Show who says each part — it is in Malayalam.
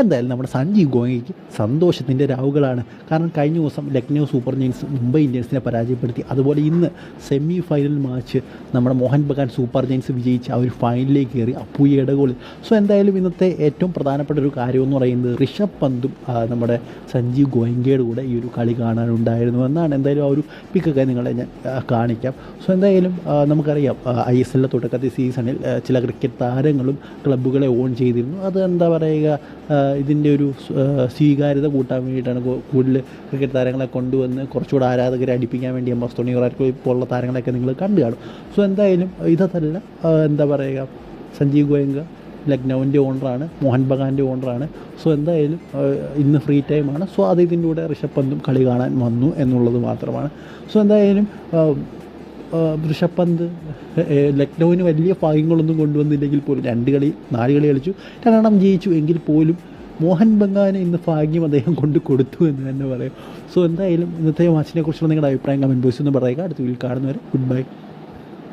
Speaker 1: എന്തായാലും നമ്മുടെ സഞ്ജീവ് ഗോയയ്ക്ക് സന്തോഷത്തിന്റെ രാവുകളാണ് കാരണം കഴിഞ്ഞ ദിവസം ലക്നൗ സൂപ്പർ ജയൻസ് മുംബൈ ഇന്ത്യൻസിനെ പരാജയപ്പെടുത്തി. അതുപോലെ ഇന്ന് സെമി ഫൈനൽ മാച്ച് നമ്മുടെ മോഹൻ ബഗാൻ സൂപ്പർ ജയൻസ് വിജയിച്ച് ഒരു ഫൈനലിലേക്ക് കയറി അപ്പൂയയുടെ ഗോളിൽ സോ എന്തായാലും ഇന്നത്തെ ഏറ്റവും പ്രധാനപ്പെട്ട ഒരു കാര്യം എന്ന് പറയുന്നത് ഋഷഭ് പന്തും നമ്മുടെ സഞ്ജീവ് ഗോയങ്കയുടെ കൂടെ ഈ ഒരു കളി കാണാനുണ്ടായിരുന്നു എന്നാണ്. എന്തായാലും ആ ഒരു പിക്കൊക്കെ നിങ്ങളെ ഞാൻ കാണിക്കാം. സോ എന്തായാലും നമുക്കറിയാം ഐ എസ് എല്ലിന്റെ തുടക്കത്തെ സീസണിൽ ചില ക്രിക്കറ്റ് താരങ്ങളും ക്ലബ്ബുകളെ ഓൺ ചെയ്തിരുന്നു. അത് എന്താ പറയുക ഇതിന്റെ ഒരു സ്വീകാര്യത കൂട്ടാൻ വേണ്ടിയിട്ടാണ് കൂടുതൽ ക്രിക്കറ്റ് താരങ്ങളെ കൊണ്ടുവന്ന് കുറച്ചുകൂടെ ആരാധകരെ അടിപ്പിക്കാൻ വേണ്ടി എം എസ് ധോണി വിരാട് ഇപ്പോഴുള്ള പോലുള്ള താരങ്ങളെയൊക്കെ നിങ്ങൾ കണ്ടു കാണും. സോ എന്തായാലും ഇതല്ല എന്താ പറയുക സഞ്ജീവ് ഗോയങ്ക ലക്നൗവിന്റെ ഓണറാണ് മോഹൻ ബഗാന്റെ ഓണറാണ് സോ എന്തായാലും ഇന്ന് ഫ്രീ ടൈമാണ് സോ അത് ഇതിന്റെ കൂടെ ഋഷഭ് പന്തും കളി കാണാൻ വന്നു എന്നുള്ളത് മാത്രമാണ്. സോ എന്തായാലും ഋഷഭ് ലക്നൗവിന് വലിയ ഭാഗ്യങ്ങളൊന്നും കൊണ്ടുവന്നില്ലെങ്കിൽ പോലും രണ്ട് കളി നാല് കളി കളിച്ചു. രണ്ടെണ്ണം ജയിച്ചു. എങ്കിൽ പോലും മോഹൻ ബഗാന് ഇന്ന് ഭാഗ്യം അദ്ദേഹം കൊണ്ട് കൊടുത്തു എന്ന് തന്നെ പറയാം. സോ എന്തായാലും ഇന്നത്തെ മാച്ചിനെ കുറിച്ചുള്ള നിങ്ങളുടെ അഭിപ്രായം കമന്റ് ബോക്സിൽ ഒന്ന് പറയുക. അടുത്ത വീട്ടിൽ കാണുന്നവരെ ഗുഡ് ബൈ